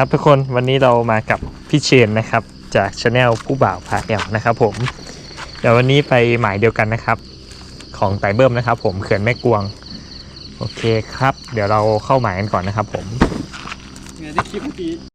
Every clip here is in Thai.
ครับทุกคนวันนี้เรามากับพี่เชนนะครับ จากชาแนลผู้บ่าวพาแอลนะครับผมเดี๋ยววันนี้ไปหมายเดียวกันนะครับ ของไต่เบิ้มนะครับ ผมเขื่อนแม่กวง โอเคครับ เดี๋ยวเราเข้าหมายกันก่อนนะครับผมเงที่คลิปเมื่อกี้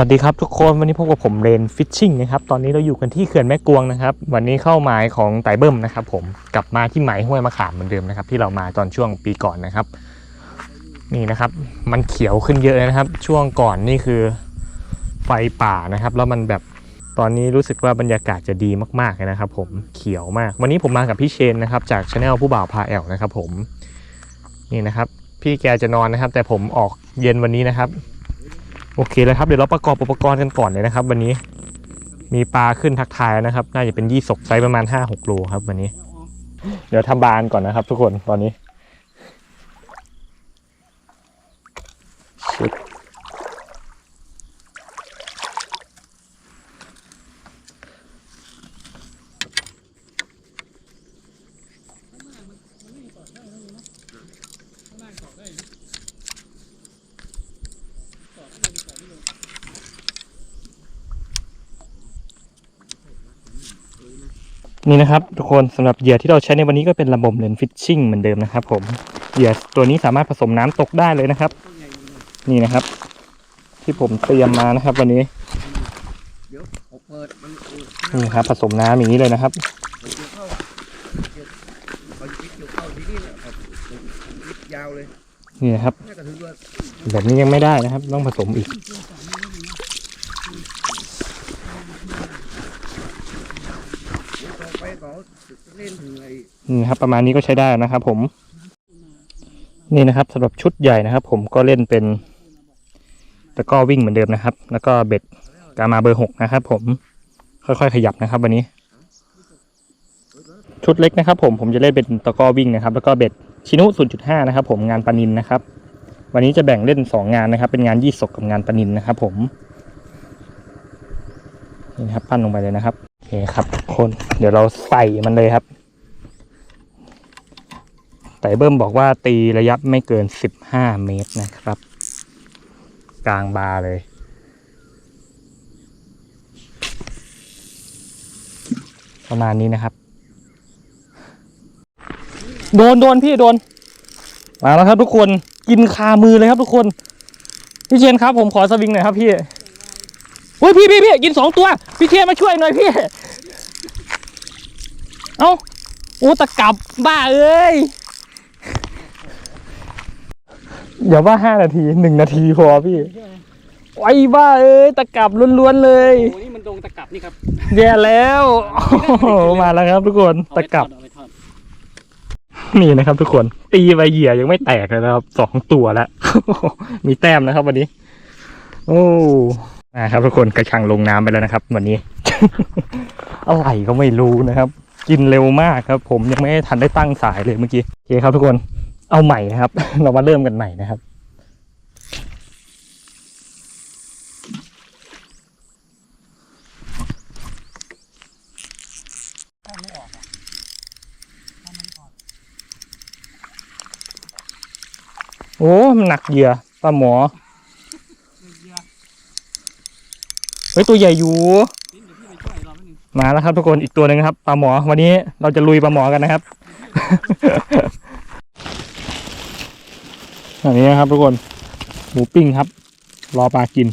วัสดีครับทุกคนวันนี้พบกับผมเรนฟิชชิ่งนะครับตอนนี้เราอยู่กันที่เขื่อนแม่กวงนะครับ วันนี้เข้าหมายของไต่เบิ้มนะครับ ผมกลับมาที่หมายห้วยมะขามเหมือนเดิมนะครับ ที่เรามาตอนช่วงปีก่อนนะครับ นี่นะครับ มันเขียวขึ้นเยอะเลยนะครับ ช่วงก่อนนี่คือไฟป่านะครับ แล้วมันแบบตอนนี้รู้สึกว่าบรรยากาศจะดีมากๆเลยนะครับ ผมเขียวมาก วันนี้ผมมากับพี่เชนนะครับ จากช anel ผู้บ่าวพาแอลนะครับ ผมนี่นะครับ พี่แกจะนอนนะครับ แต่ผมออกเย็นวันนี้นะครับ โอเคแล้วครับเดี๋ยวเราประกอบอุปกรณ์กันก่อนเลยนะครับ วันนี้มีปลาขึ้นทักทายนะครับ น่าจะเป็นยี่สกไซส์ประมาณห้าหกโลครับ วันนี้ เดี๋ยวทำบานก่อนนะครับ ทุกคนตอนนี้ นี่นะครับทุกคนสำหรับเหยื่อที่เราใช้ในวันนี้ก็เป็นระบบเลนฟิชชิ่งเหมือนเดิมนะครับ ผมเหยื่อตัวนี้สามารถผสมน้ำตกได้เลยนะครับ นี่นะครับ ที่ผมเตรียมมานะครับ วันนี้นี่ครับ ผสมน้ำอย่างนี้เลยนะครับบเกี่ยวเข้าที่นี่นะครับยิบยาวเลยนะครับแบบนี้ยังไม่ได้นะครับ ต้องผสมอีก เดี๋ยวต่อไปเขาเล่ นี่ครับประมาณนี้ก็ใช้ได้นะครับ ผม นี่นะครับสำหรับชุดใหญ่นะครับ ผมก็เล่นเป็นตะก้อวิ่งเหมือนเดิมนะครับ แล้วก็เบ็ดกามาเบอร์หกนะครับ ผมค่อยๆขยับนะครับ วันนี้ ชุดเล็กนะครับ ผมผมจะเล่นเป็นตะก้อวิ่งนะครับ แล้วก็เบ็ดชินุ0.5นะครับ ผมงานปานินนะครับ วันนี้จะแบ่งเล่นสองงานนะครับ เป็นงานยี่สกกับงานปานินนะครับ ผมนี่ครับปั้นลงไปเลยนะครับ เคครับทุกคนเดี๋ยวเราใส่มันเลยครับไต่เบิ้มบอกว่าตีระยะไม่เกิน 15 เมตรนะครับ กลางบาเลย ประมาณนี้นะครับ โดนโดนพี่โดน มาแล้วครับทุกคนกินคามือเลยครับทุกคน พี่เชนครับผมขอสวิงหน่อยครับพี่ เฮ้ยพี่พี่พี่กินสองตัว พี่เชนมาช่วยหน่อยพี่ เอ้าโอ้ตะกลับบ้าเอ้ยอย่าว่าห้านาทีหนึ่งนาทีพอพี่ไว้บ้าเอ้ยตะกลับล้วนๆเลยโอ้นี่มันดงตะกรับนี่ครับแย่แล้วโอ้โหมาแล้วครับทุกคนตะกลับเอาไปทอดนี่นะครับทุกคน ตีใบเหยื่อยังไม่แตกเลยนะครับสองตัวแล้วมีแต้มนะครับวันนี้ โอ้ นะครับทุกคนกระชังลงน้ำไปแล้วนะครับ วันนี้ อะไรก็ไม่รู้นะครับ กินเร็วมากครับ ผมยังไม่ทันได้ตั้งสายเลยเมื่อกี้โอเคครับทุกคนเอาใหม่นะครับ เรามาเริ่มกันใหม่นะครับโอ้มันหนักเหยื่อปลาหมอ เฮ้ยตัวใหญ่อยู่ มาแล้วครับทุกคนอีกตัวหนึ่งครับปลาหมอวันนี้เราจะลุยปลาหมอกันนะครับอันนี้นะครับทุกคนหมูปิ้งครับ รอปลากิน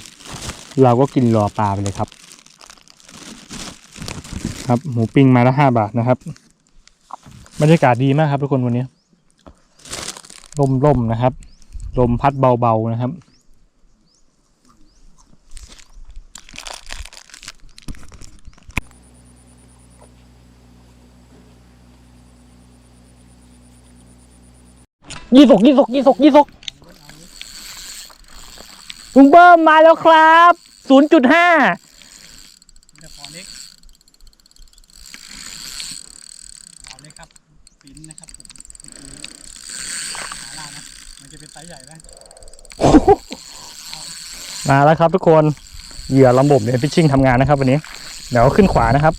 เราก็กินรอปลาไปเลยครับ ครับหมูปิ้งมาละห้าบาทนะครับบรรยากาศดีมากครับทุกคนวันนี้ลมๆนะครับลมพัดเบาๆนะครับ ยี่สกยี่สกยี่สกยี่สกลุงเบิ้มมาแล้วครับศูนย์จุดห้าเดี๋ยวขอเล็กเอเลยครับฟินนะครับผมหาล่านะมันจะเป็นไซส์ใหญ่นะมาแล้วครับทุกคนเหยื่อลำบบเนี่ยพิชชิ่งทำงานนะครับวันนี้ เดี๋ยวขึ้นขวานะครับ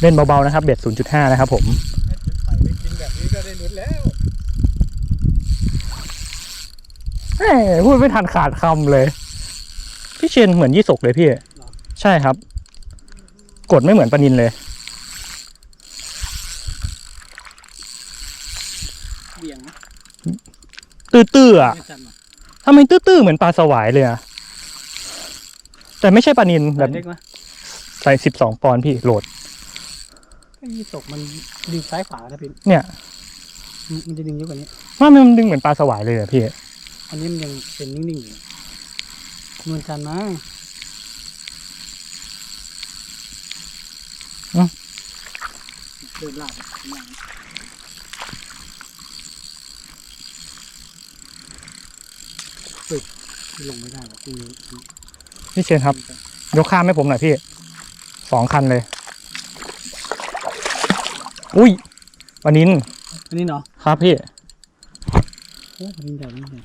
เล่นเบาๆนะครับเบ็ด0.5 นะครับผมใส่ไปกินแบบนี้ก็ได้ลุ้นแล้วแหมพูดไม่ทันขาดคำเลย พี่เชนเหมือนยี่สกเลยพี่ ใช่ครับ กดไม่เหมือนปลานินเลย เบี่ยงนะตื้อๆอะไม่จันหรอกทำไมตื้อๆเหมือนปลาสวายเลยอะ แต่ไม่ใช่ปลานินแบใส่บเล็กนะใส่สิบสองปอนด์พี่โหลด ไอ้ยี่ตกมันดึงซ้ายขวานะพี่เนี่ยมันมันจะดึงเยอะกว่านี้ ว่ามันดึงเหมือนปลาสวายเลยอะพี่ อันนี้มันยังเป็นนิ่งๆอยู่เหมือนกันนะเดินลาดข้างหลังเฮ้ยลงไม่ได้หรอกคุณพี่เชนครับ ยกข้ามให้ผมหน่อยพี่ สองคันเลย อุ้ยปลานินอันนี้เนาะครับพี่ โอ้มันใหญ่มันใหญ่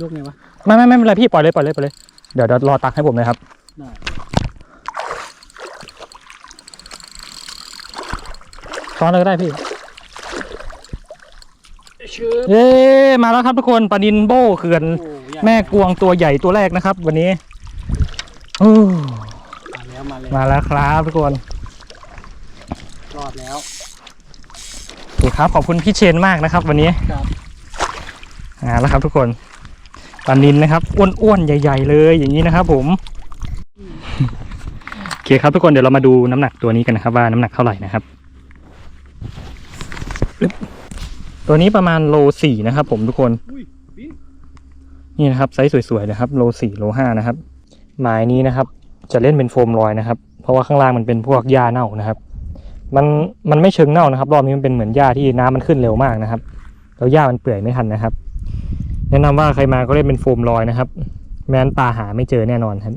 ยกไงวะ ไม่ไม่ไม่เป็นไรพี่ปล่อยเลยปล่อยเลยปล่อยเลย เดี๋ยวเดี๋ยวรอตักให้ผมเลยครับ ได้ ซ้อนเลยก็ได้พี่ ชื่อเย้มาแล้วครับทุกคนปลานินโบเขื่อนโอ้ใหญ่แม่กวงตัวใหญ่ตัวแรกนะครับ วันนี้โอ้มาแล้วมาแล้วมาแล้วครับทุกคน รอดแล้ว โอเคครับ ขอบคุณพี่เชนมากนะครับ วันนี้ครับอ่าแล้วครับทุกคนปลานินนะครับอ้วนๆใหญ่ ๆ เลยอย่างนี้นะครับ ผมโอเคครับทุกคนเดี๋ยวเรามาดูน้ำหนักตัวนี้กันนะครับ ว่าน้ำหนักเท่าไหร่นะครับอึ๊บตัวนี้ประมาณโลสี่นะครับ ผมทุกคนอุ้ยบินนี่นะครับไซส์สวยๆนะครับ โลสี่โลห้านะครับ หมายนี้นะครับ จะเล่นเป็นโฟมลอยนะครับ เพราะว่าข้างล่างมันเป็นพวกหญ้าเน่านะครับ มันมันไม่เชิงเน่านะครับ รอบนี้มันเป็นเหมือนหญ้าที่น้ำมันขึ้นเร็วมากนะครับแล้วหญ้ามันเปื่อยไม่ทันนะครับ แนะนำว่าใครมาก็เล่นเป็นโฟมลอยนะครับ แม้นปลาหาไม่เจอแน่นอนครับ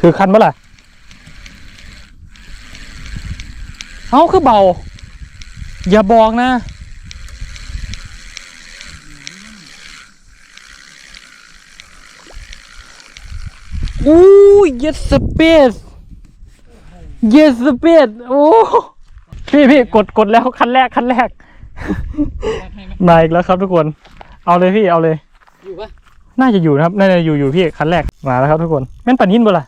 ถือคันเมื่อไหร่เอ้าคือเบา อย่าบอกนะ อู้ยสเปส yes space yes space โอ้พี่พี่กดกดแล้วคันแรกคันแรกแรกให้ไหมมาอีกแล้วครับทุกคน เอาเลยพี่เอาเลย อยู่ปะน่าจะอยู่นะครับน่าจะอยู่อยู่พี่คันแรกมาแล้วครับทุกคนแม่นปลานิ่นบ่ล่ะ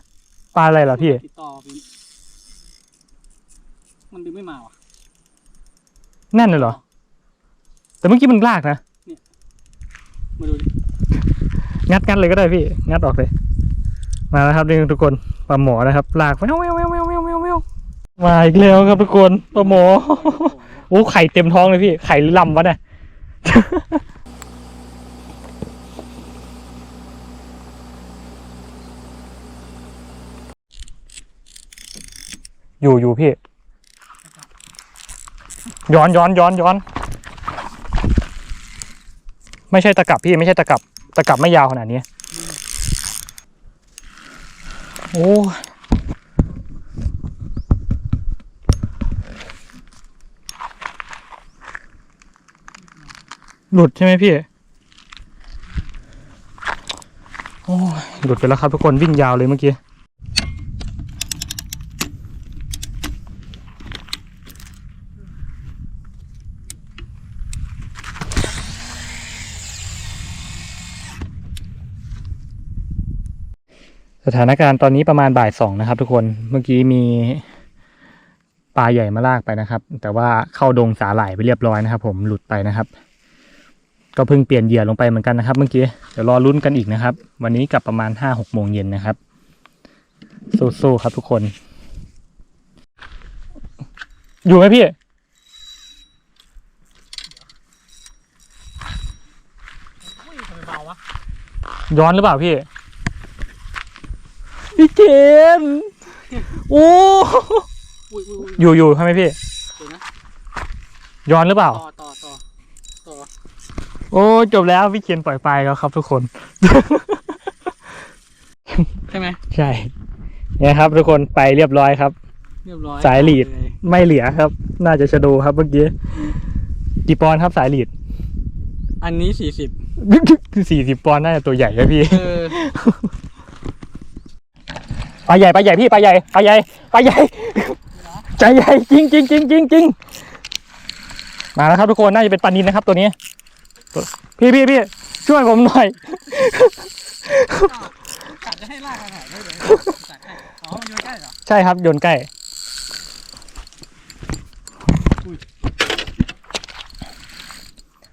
ปลาอะไรเหรอพี่ติดต่อบินมันดึงไม่มาว่ะแน่นเลยเหรอ แต่เมื่อกี้มันลากนะมาดูดิงัดงัดเลยก็ได้พี่ งัดออกเลย มาแล้วครับนี่ทุกคนปลาหมอนะครับ ลากแววแววแววแววแววแววแวว มาอีกแล้วครับทุกคนปลาหมอโอ้ไข่เต็มท้องเลยพี่ ไข่หรือลำวะเนี่ยอยู่อยู่พี่ ย้อนย้อนย้อนย้อน ไม่ใช่ตะกับพี่ไม่ใช่ตะกับ ตะกับไม่ยาวขนาดนี้ โอ้ หลุดใช่ไหมพี่ โอ้ยหลุดไปแล้วครับทุกคนวิ่งยาวเลยเมื่อกี้สถานการณ์ตอนนี้ประมาณบ่ายสองนะครับ ทุกคน เมื่อกี้มีปลาใหญ่มาลากไปนะครับ แต่ว่าเข้าดงสาหร่ายไปเรียบร้อยนะครับ ผมหลุดไปนะครับ ก็เพิ่งเปลี่ยนเหยื่อลงไปเหมือนกันนะครับ เมื่อกี้เดี๋ยวรอลุ้นกันอีกนะครับ วันนี้กลับประมาณห้าหกโมงเย็นนะครับ สู้ๆครับทุกคน อยู่ไหมพี่ย้อนหรือเปล่าพี่ พี่เจนโอ้อุ้ยอุ้ยอุ้ยอยู่อยู่ใช่ไหมพี่เดี๋ยวนะย้อนหรือเปล่า ต่อต่อต่อต่อ โอ้จบแล้วพี่เขียนปล่อยไปแล้วครับทุกคน ใช่ไหมใช่เนี่ยครับ ทุกคนไปเรียบร้อยครับ เรียบร้อยสายหลีดเยไม่เหลือครับ น่าจะชะโดครับเมื่อกี้กี่ปอนด์ครับสายหลีด อันนี้สี่สิบสี่สิบปอนด์น่าจะตัวใหญ่ครับพี่เออปลาใหญ่ปลาใหญ่พี่ปลาใหญ่ปลาใหญ่ปลาใหญ่ใจใหญ่จริงจริงจริงจริงจริงมาแล้วครับทุกคนน่าจะเป็นปลานินนะครับ ตัวนี้ตัว พี่พี่พี่ช่วยผมหน่อยกัดจะให้ลากขนาดได้เลยกัดให้อ๋อมันอยู่ใกล้เหรอ ใช่ครับโยนใกล้อุ้ย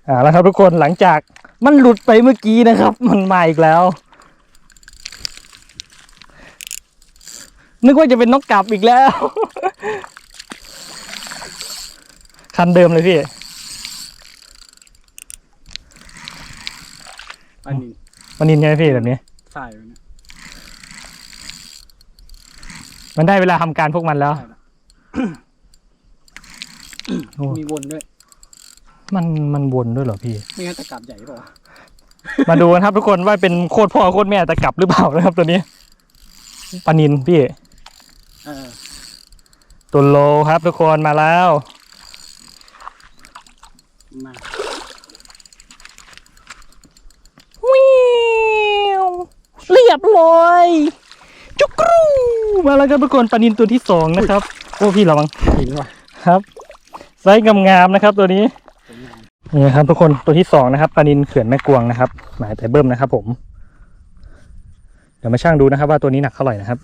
อ่าแล้วครับทุกคนหลังจากมันหลุดไปเมื่อกี้นะครับ มันมาอีกแล้ว นึกว่าจะเป็นนกกลับอีกแล้ว คันเดิมเลยพี่ อันนี้มันนินไงพี่แบบนี้สายอยู่เนี่ยมันได้เวลาทำการพวกมันแล้วใช่ละโอ้ มีวนด้วยมันมันวนด้วยเหรอพี่ ไม่งั้นตะกรับใหญ่เปล่าวะมาดูกันครับทุกคนว่าเป็นโคตรพ่อโคตรแม่จะกลับหรือเปล่านะครับตัวนี้ปลานินพี่เออตัวโลครับทุกคนมาแล้วมา วิวเรีย บร้อยจุกรูมาแล้วครับทุกคนปลานินตัวที่สองนะครับ โอ้พี่ระวังหินว่ะครับไซส์งามๆนะครับ ตัวนี้สวยงามนี่ครับทุกคนตัวที่สองนะครับปลานินเขื่อนแม่กวงนะครับ หมายแต่เบิ้มนะครับผม เดี๋ยวมาช่างดูนะครับ ว่าตัวนี้หนักเท่าไหร่นะครับ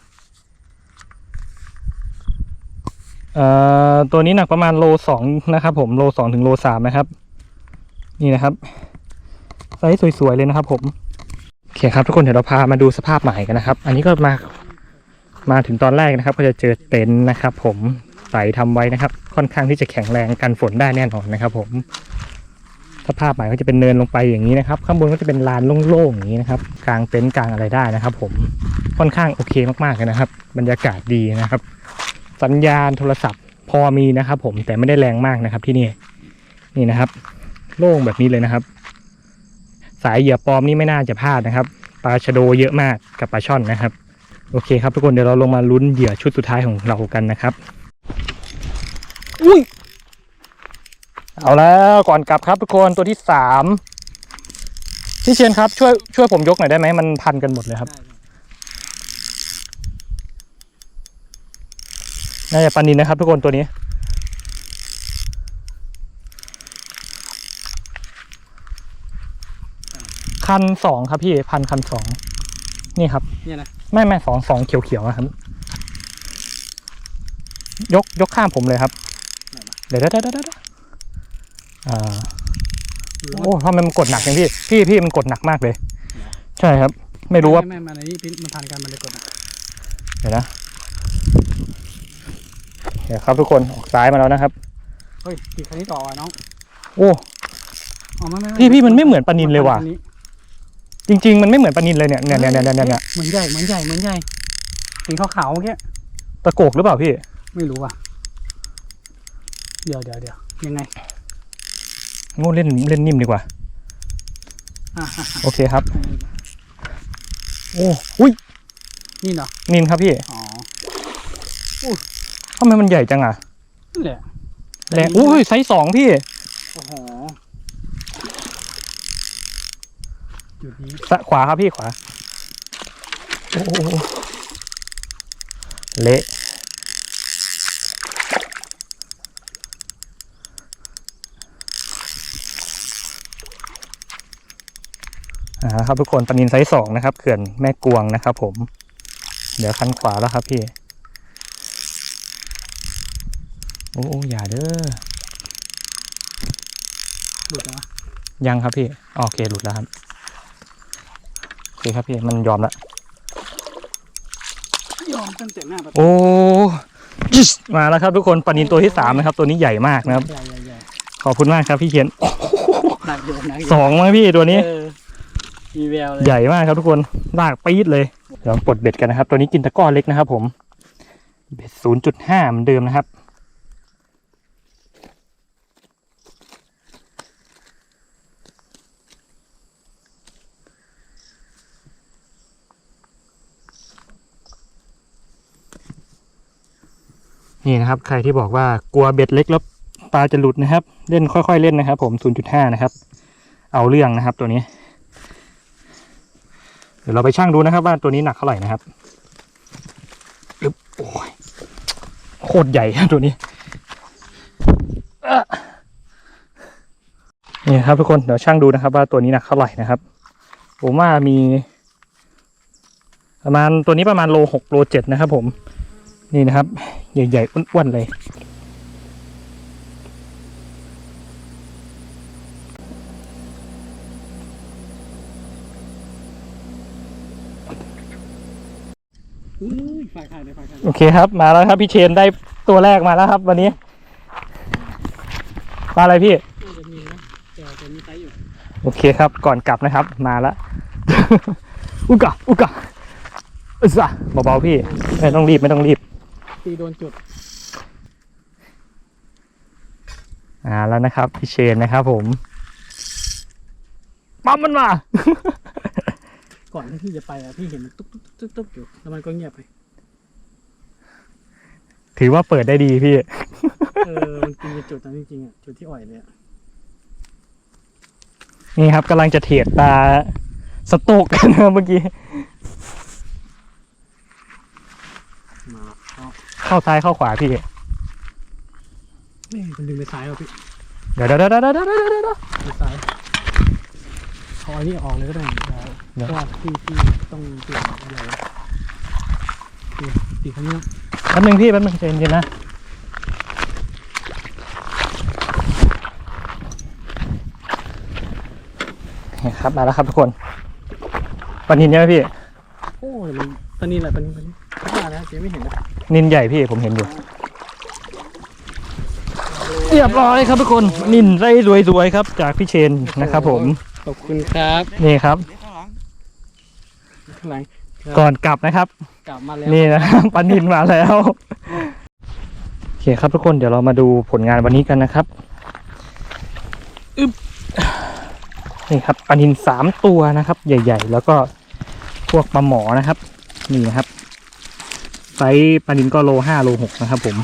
เอ่อตัวนี้หนักประมาณโลสองนะครับ ผมโลสองถึงโลสามนะครับ นี่นะครับไซส์สวยๆเลยนะครับผมโอเคครับทุกคนเดี๋ยวเราพามาดูสภาพใหมายกันนะครับ อันนี้ก็มามาถึงตอนแรกนะครับ ก็จะเจอเต็นท์นะครับ ผมใส่ทำไว้นะครับ ค่อนข้างที่จะแข็งแรงกันฝนได้แน่นอนนะครับ ผมสภาพใหมายก็จะเป็นเนินลงไปอย่างนี้นะครับ ข้างบนก็จะเป็นลานโล่งๆอย่างนี้นะครับ กลางเต็นท์กลางอะไรได้นะครับ ผมค่อนข้างโอเคมากๆเลยนะครับ บรรยากาศดีนะครับ สัญญาณโทรศัพท์พอมีนะครับ ผมแต่ไม่ได้แรงมากนะครับที่นี่นี่นะครับ โล่งแบบนี้เลยนะครับ สายเหยื่อปลอมนี่ไม่น่าจะพลาดนะครับปลาชะโดเยอะมากกับปลาช่อนนะครับ โอเคครับทุกคนเดี๋ยวเราลงมาลุ้นเหยื่อชุดสุดท้ายของเรากันนะครับอุ้ยเอาแล้วก่อนกลับครับทุกคนตัวที่สามพี่เชียนครับช่วยช่วยผมยกหน่อยได้ไหมมันพันกันหมดเลยครับได้ได้น่าจะปลานินนะครับทุกคนตัวนี้ คันสองครับพี่พันคันสองนี่ครับ เนี่ยนะไม่ไม่สองสองเขียวเขียวๆนะครับ ยกยกข้ามผมเลยครับ เดี๋ยวเดี๋ยวเดี๋ยวเดี๋ยวอ่าหรือว่าโอ้ทำไมมันกดหนักอย่างพี่ พี่พี่มันกดหนักมากเลย ใช่ครับ ไม่รู้ว่าไม่ไม่มันอันนี้มันพันกันมันเลยกดอะเดี๋ยวนะเดี๋ยวครับทุกคนออกซ้ายมาแล้วนะครับเฮ้ยกี่คันนี้ต่อวะน้องโอ้อ๋อไม่ไม่พี่พี่มันไม่เหมือนปลานิลเลยว่ะอันนี้ จริง ๆ มันไม่เหมือนปลานินเลยเนี่ยเนี่ยเนี่ยเนี่ยเนี่ยเนี่ยเหมือนใหญ่เหมือนใหญ่เหมือนใหญ่เห็นขาวๆเมื่อกี้ตะโกกหรือเปล่าพี่ ไม่รู้ว่ะ เดี๋ยวเดี๋ยวเดี๋ยวยังไงโง่เล่นเล่นนิ่มดีกว่า อะอะโอเคครับ โอ้อุ้ยนี่เนาะนินครับพี่อ๋อทำไมมันใหญ่จังอะนั่นแหละแรงอุ้ยไซส์สองพี่ โอ้โห จุดนี้สะขวาครับพี่ขวา โอ้โหเละอ่าครับทุกคนปลานินไซส์สองนะครับ เขื่อนแม่กวงนะครับผม เดี๋ยวคันขวาแล้วครับพี่ โอ้โอ้อย่าเด้อหลุดแล้ววะยังครับพี่อ๋อโอเคหลุดแล้วครับโอ เคครับพี่มันยอมละยอมตั้งแต่หน้าประตูโอ้ยิสมาแล้วครับทุกคนปลานินตัวที่สามนะครับตัวนี้ใหญ่มากนะครับ ใหญ่ใหญ่ใหญ่ขอบคุณมากครับพี่เขียนหนักอยู่หนักอยู่สองมั้งพี่ตัวนี้ เออมีแววเลยใหญ่มากครับทุกคนลากปี๊ดเลยเดี๋ยวปลดเบ็ดกันนะครับ ตัวนี้กินตะกร้อเล็กนะครับ ผมเบ็ดศูนย์จุดห้าเหมือนเดิมนะครับ นี่นะครับ ใครที่บอกว่ากลัวเบ็ดเล็กแล้วปลาจะหลุดนะครับ เล่นค่อยๆเล่นนะครับ ผม 0.5 นะครับ เอาเรื่องนะครับตัวนี้ เดี๋ยวเราไปชั่งดูนะครับ ว่าตัวนี้หนักเท่าไหร่นะครับโอ้ยโคตรใหญ่ตัวนี้นี่ครับทุกคนเดี๋ยวชั่งดูนะครับ ว่าตัวนี้หนักเท่าไหร่นะครับ ผมว่ามี ประมาณตัวนี้ประมาณโลหกโลเจ็ดนะครับ ผม นี่นะครับ ใหญ่ๆอ้วนๆเลยอุ้ยฝ่ายขายเลยฝ่ายขายโอเคครับมาแล้วครับ พี่เชนได้ตัวแรกมาแล้วครับ วันนี้ปลาอะไรพี่น่าจะมีนะแต่จะมีไซส์อยู่โอเคครับ ก่อนกลับนะครับ มาแล้วอุกะอุกะอึสะเบาๆพี่ไม่ต้องรีบไม่ต้องรีบ ตีโดนจุด อ่าแล้วนะครับพี่เชนนะครับผมปั๊มมันมา ก่อนที่พี่จะไปอะพี่เห็นมันตุ๊บตุ๊บตุ๊บตุ๊บอยู่แล้วมันก็เงียบไปถือว่าเปิดได้ดีพี่ เออมันกินเป็นจุดนั้นจริงๆอะจุดที่อ่อยเลยอะนี่ครับกำลังจะเทรดตาสโตกกันนะครับเมื่อกี้ มาเอา เข้าซ้ายเข้าขวาพี่เอ้ยมันดึงไปซ้ายแล้วพี่เดี๋ยวเดี๋ยวเดี๋ยวเดี๋ยวเดี๋ยวเดี๋ยวเดี๋ยว ไปซ้ายเอาอันนี้ออกเลยก็ได้เดี๋ยว เพราะว่าพี่พี่ต้องเปลี่ยนอะไรตีตีครั้งนี้แป๊บนึงพี่แป๊บนึงใจเย็นๆนะ นี่ครับมาแล้วครับทุกคนปลานินใช่ไหมพี่ โอ้ยมันตอนนี้แหละตอนนี้ตอนนี้ ว่านะเจ๊ไม่เห็นนะนินใหญ่พี่ผมเห็นอยู่ เรียบร้อยครับทุกคน นินไส้สวยๆครับ จากพี่เชนนะครับผม ขอบคุณครับนี่ครับ ข้างหลังก่อนกลับนะครับ กลับมาแล้วนี่นะครับปลานินมาแล้วโอเคครับทุกคนเดี๋ยวเรามาดูผลงานวันนี้กันนะครับอึ๊บนี่ครับปลานินสามตัวนะครับ ใหญ่ ๆ แล้วก็พวกปลาหมอนะครับ นี่นะครับ ไซส์ปลานินก็โลห้าโลหกนะครับ ผม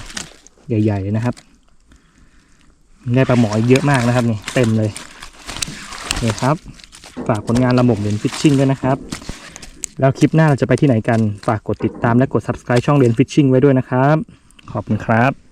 ใหญ่ ๆ นะครับ ได้ปลาหมอเยอะมากนะครับนี่เต็มเลยนี่ครับ ฝากผลงานระบบเรียนฟิชชิ่งด้วยนะครับ แล้วคลิปหน้าเราจะไปที่ไหนกัน ฝากกดติดตามและกด subscribe ช่องเรียนฟิชชิ่งไว้ด้วยนะครับ ขอบคุณครับ